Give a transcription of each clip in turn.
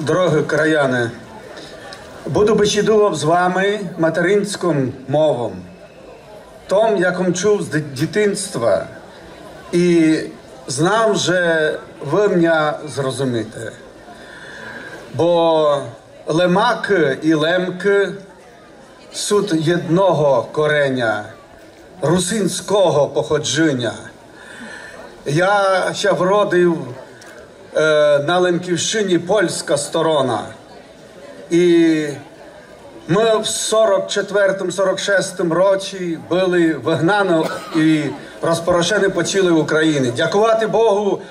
Дорогі краяни, буду бесідував з вами материнським мовом, том, яким чув з дитинства, і знав, що ви мене зрозумієте. Бо лемаки і лемки суть єдного кореня, русинського походження. Я ще вродив на Лемківщині польська сторона. І ми в 44-46 році були вигнані і розпорошені по цілій Україні. Дякувати Богу,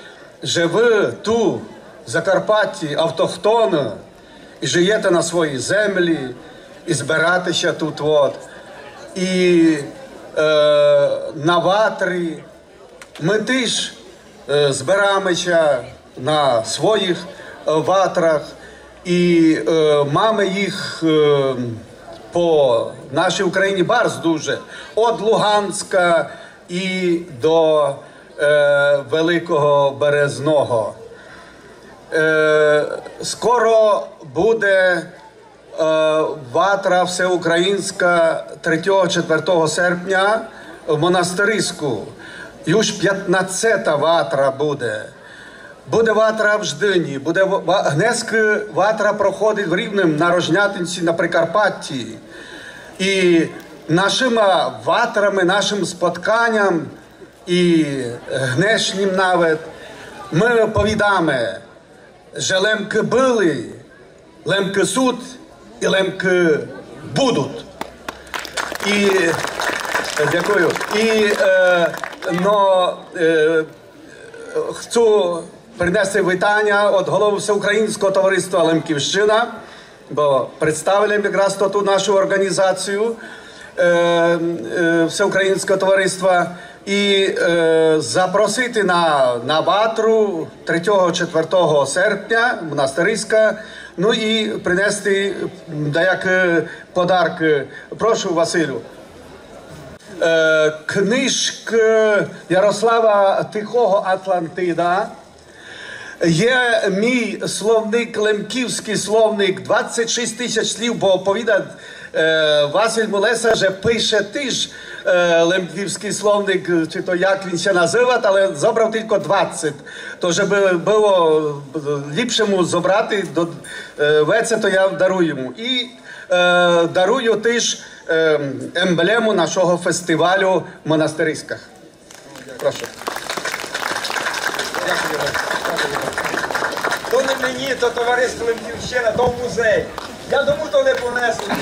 що ви ту, в Закарпатті, автохтони, і живете на своїй землі, і збиратися тут. От. І е, на ватрі ми теж е, збираємося на своїх е, ватрах і е, маємо їх е, по нашій Україні барз дуже від Луганська і до Великого Березного. Скоро буде ватра всеукраїнська 3-4 серпня в монастириську. Уж 15-та ватра буде. Буде ватра в Ждині, буде Гнеська ватра проходить в Рівнем на Рожнятинці на Прикарпатті. І нашими ватрами, нашим спотканням і гнешнім навіть ми повідаємо, що лемки були, лемки суд і лемки будуть. І дякую. І е, но, е, хочу принести вітання від голови Всеукраїнського товариства Лемківщина, бо представили якраз ту нашу організацію е, е, Всеукраїнського товариства і е, запросити на, на ватру 3-4 серпня монастириська, ну і принести деякі подарки. Прошу, Василю. Книжки Ярослава Тихого Атлантида. Є мій словник, лемківський словник, 26 тисяч слів, бо оповідає е, Василь Мулеса, що пише теж е, лемківський словник, чи то як він ще називає, але забрав тільки 20. То щоб було ліпшому забрати до е, веце, то я дарую йому. І е, дарую теж емблему нашого фестивалю в монастириськах. Прошу. То не мені, то товариство Лемківщина, то в музей. Я тому то не понесли.